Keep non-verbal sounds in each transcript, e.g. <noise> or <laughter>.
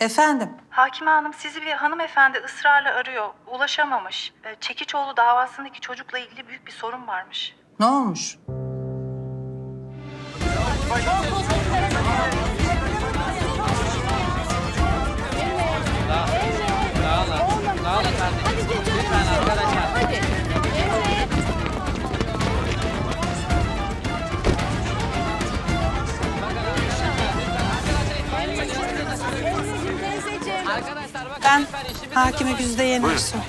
Efendim? Hakime Hanım sizi bir hanımefendi ısrarla arıyor. Ulaşamamış. Ee, Çekiçoğlu davasındaki çocukla ilgili büyük bir sorun varmış. Ne olmuş? Ben Hakime Güzde Yenersoy.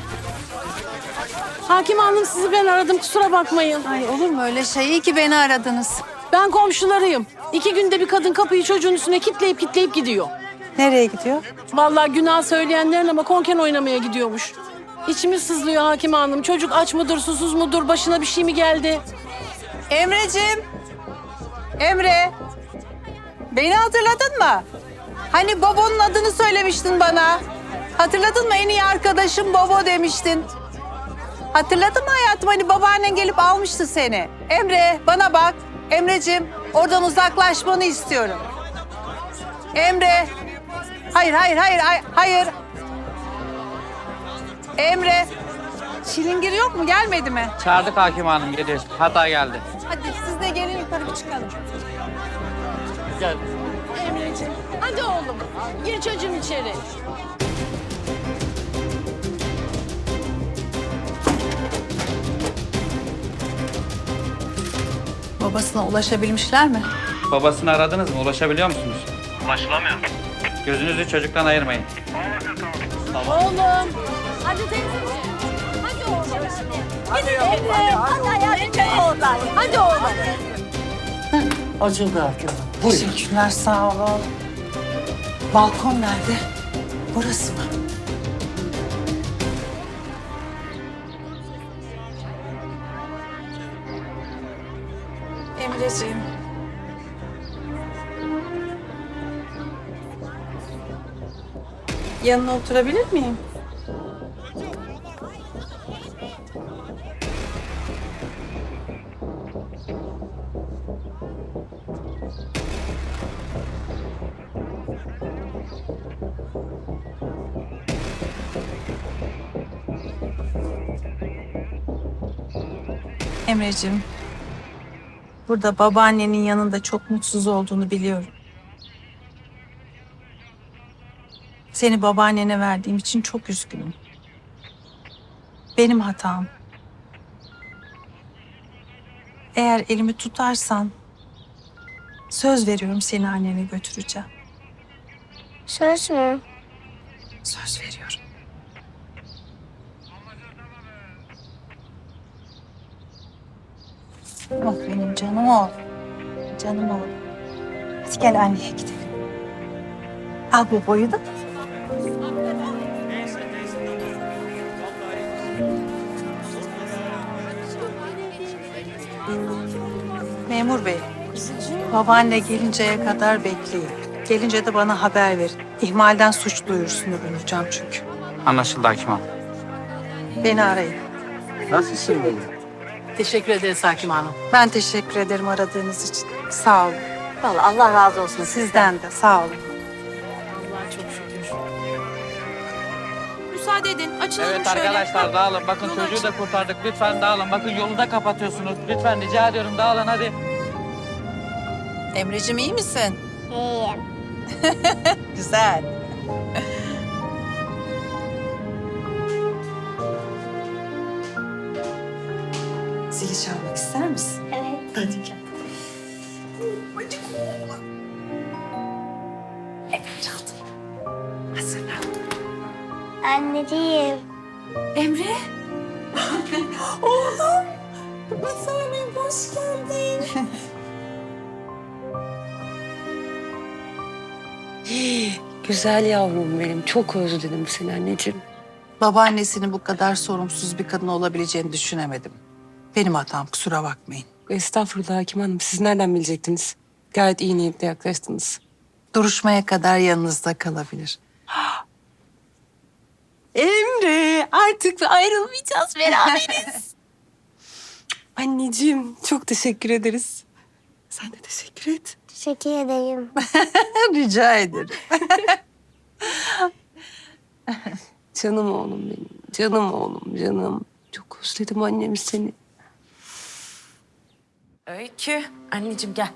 Hakim Hanım sizi ben aradım kusura bakmayın. Ay olur mu öyle şey? İyi ki beni aradınız. Ben komşularıyım. İki günde bir kadın kapıyı çocuğun üstüne kitleyip kitleyip gidiyor. Nereye gidiyor? Vallahi günah söyleyenlerin ama konken oynamaya gidiyormuş. İçimiz sızlıyor Hakim Hanım. Çocuk aç mıdır, susuz mudur, başına bir şey mi geldi? Emre'cim. Emre. Beni hatırladın mı? Hani Bobo'nun adını söylemiştin bana. Hatırladın mı? En iyi arkadaşım Bobo demiştin. Hatırladın mı hayatım? Hani babaannen gelip almıştı seni. Emre bana bak. Emre'cim oradan uzaklaşmanı istiyorum. Emre. Hayır, hayır, hayır, hayır, hayır. Emre. Çilingir yok mu? Gelmedi mi? Çağırdık hakim hanım geliyor. Hata geldi. Hadi siz de gelin yukarı bir çıkalım. Emreciğim hadi oğlum gir çocuğum içeri. Babasına ulaşabilmişler mi? Babasını aradınız mı? Ulaşabiliyor musunuz? Ulaşılamıyor. Gözünüzü çocuktan ayırmayın. Oğlum hadi teyzeciğim. Hadi oğlum. Hadi Emre. Hadi hayatım oğlum. Hadi oğlum. Açıldı hakim. Teşekkürler, sağ olun. Balkon nerede? Burası mı? Emreciğim. Yanına oturabilir miyim? Emreciğim. Burada babaannenin yanında çok mutsuz olduğunu biliyorum. Seni babaannene verdiğim için çok üzgünüm. Benim hatam. Eğer elimi tutarsan söz veriyorum seni annene götüreceğim. Söz mü? Söz veriyorum. Oh benim canım oğlum. Canım oğlum. Hadi gel anneye gidelim. Al bu boyu da. Memur bey, babaanne gelinceye kadar bekleyin. Gelince de bana haber verin. İhmalden suç duyurusunu bulacağım çünkü. Anlaşıldı hakim hanım. Beni arayın. Nasılsın? Teşekkür ederiz Hakim Hanım. Ben teşekkür ederim aradığınız için. Sağ olun. Vallahi Allah razı olsun. Sizden de sağ olun. Allah'a çok şükür. Müsaade edin. Açılalım Evet şöyle. arkadaşlar dağılın. Bakın Yolu çocuğu da kurtardık. Lütfen dağılın. Bakın yolu da kapatıyorsunuz. Lütfen rica ediyorum dağılın hadi. Emre'cim iyi misin? İyiyim. <laughs> Güzel. Zili çalmak ister misin? Evet. Hadi gel. Evet çaldım. Hazırlan. Anneciğim. Emre. <laughs> Oğlum. Bir tanem hoş geldin. <laughs> Güzel yavrum benim. Çok özledim seni anneciğim. Babaannesinin bu kadar sorumsuz bir kadın olabileceğini düşünemedim. Benim hatam kusura bakmayın. Estağfurullah Hakim Hanım. Siz nereden bilecektiniz? Gayet iyi niyetle yaklaştınız. Duruşmaya kadar yanınızda kalabilir. <gasps> Emre artık ayrılmayacağız beraberiz. <laughs> anneciğim çok teşekkür ederiz. Sen de teşekkür et. Teşekkür ederim. <laughs> Rica ederim. <laughs> Canım oğlum benim. Canım oğlum canım. Çok özledim annem seni. Öykü. Anneciğim gel.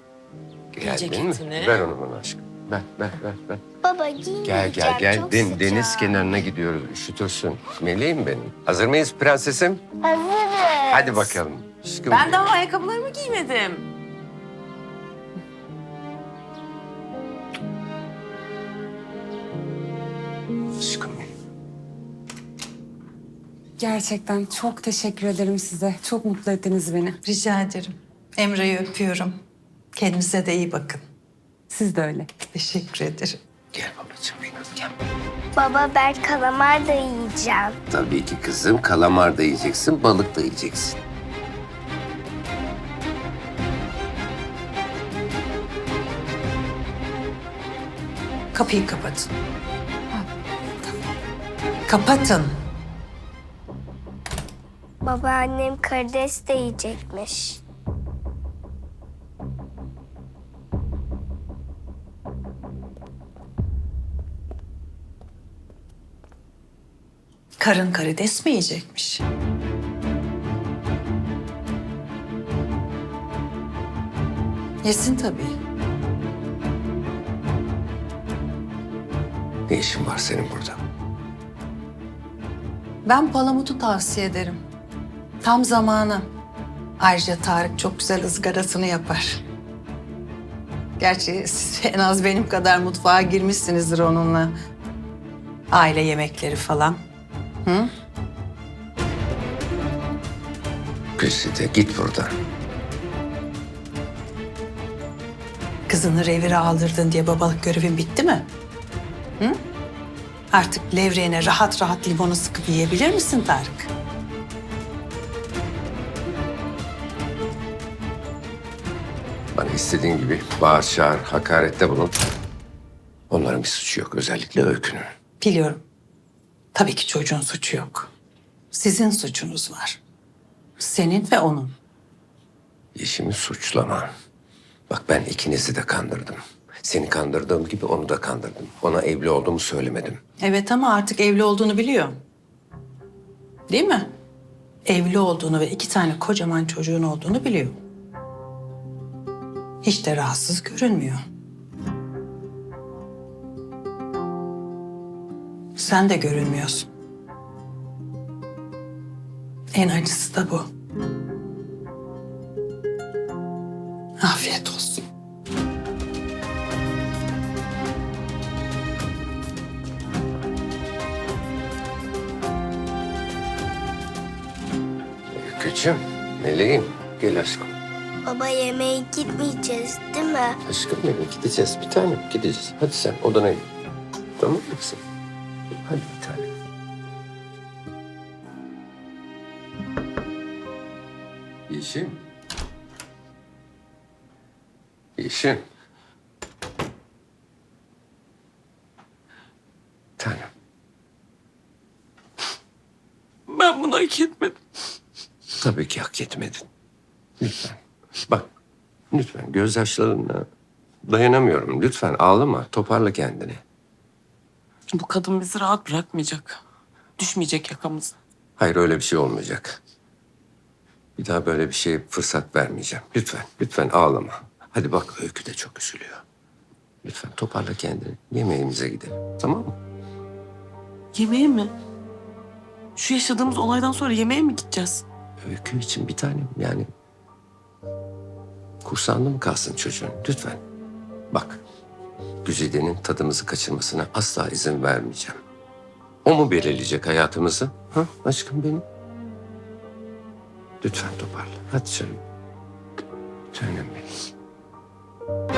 Geldin mi? ceketini. Ver onu bana aşkım. Ver, ver, ver, ver. Baba giymeyeceğim. Gel, gel, gel. Çok Den- sıcak. deniz kenarına gidiyoruz. Üşütürsün. Meleğim benim. Hazır mıyız prensesim? Hazırız. Hadi bakalım. Aşkım. Ben daha ayakkabılarımı giymedim. Aşkım benim. Gerçekten çok teşekkür ederim size. Çok mutlu ettiniz beni. Rica ederim. Emre'yi öpüyorum. Kendinize de iyi bakın. Siz de öyle. Teşekkür ederim. Gel babacığım benim. Gel. Baba ben kalamar da yiyeceğim. Tabii ki kızım. Kalamar da yiyeceksin, balık da yiyeceksin. Kapıyı kapatın. Kapatın. Babaannem karides de yiyecekmiş. Karın karides mi yiyecekmiş? Yesin tabii. Ne işin var senin burada? Ben palamutu tavsiye ederim. Tam zamanı. Ayrıca Tarık çok güzel ızgarasını yapar. Gerçi siz <laughs> en az benim kadar mutfağa girmişsinizdir onunla. Aile yemekleri falan. Hı? Güzide git buradan. Kızını revire aldırdın diye babalık görevin bitti mi? Hı? Artık levreğine rahat rahat limonu sıkıp yiyebilir misin Tarık? Bana istediğin gibi bağır çağır, hakarette bulun. Onların bir suçu yok. Özellikle Öykü'nün. Biliyorum. Tabii ki çocuğun suçu yok. Sizin suçunuz var. Senin ve onun. Yeşim'i suçlama. Bak ben ikinizi de kandırdım. Seni kandırdığım gibi onu da kandırdım. Ona evli olduğumu söylemedim. Evet ama artık evli olduğunu biliyor. Değil mi? Evli olduğunu ve iki tane kocaman çocuğun olduğunu biliyor. Hiç de rahatsız görünmüyor. Sen de görünmüyorsun. En acısı da bu. Afiyet olsun. Öykücüğüm, meleğim. Gel aşkım. Baba yemeğe gitmeyeceğiz değil mi? Aşkım benim gideceğiz bir tanem gideceğiz. Hadi sen odana git. Tamam mı kızım? Hadi bir tanem. Yeşim. Yeşim. Tanem. Ben bunu hak etmedim. Tabii ki hak etmedin. Lütfen. Bak, lütfen gözyaşlarına dayanamıyorum. Lütfen ağlama, toparla kendini. Bu kadın bizi rahat bırakmayacak. Düşmeyecek yakamızdan. Hayır öyle bir şey olmayacak. Bir daha böyle bir şeye fırsat vermeyeceğim. Lütfen, lütfen ağlama. Hadi bak Öykü de çok üzülüyor. Lütfen toparla kendini. Yemeğimize gidelim. Tamam mı? Yemeğe mi? Şu yaşadığımız olaydan sonra yemeğe mi gideceğiz? Öykü için bir tanem yani. Kursağında mı kalsın çocuğun? Lütfen. Bak. Güzide'nin tadımızı kaçırmasına asla izin vermeyeceğim. O mu belirleyecek hayatımızı? Ha aşkım benim? Lütfen toparla. Hadi canım. Canım benim.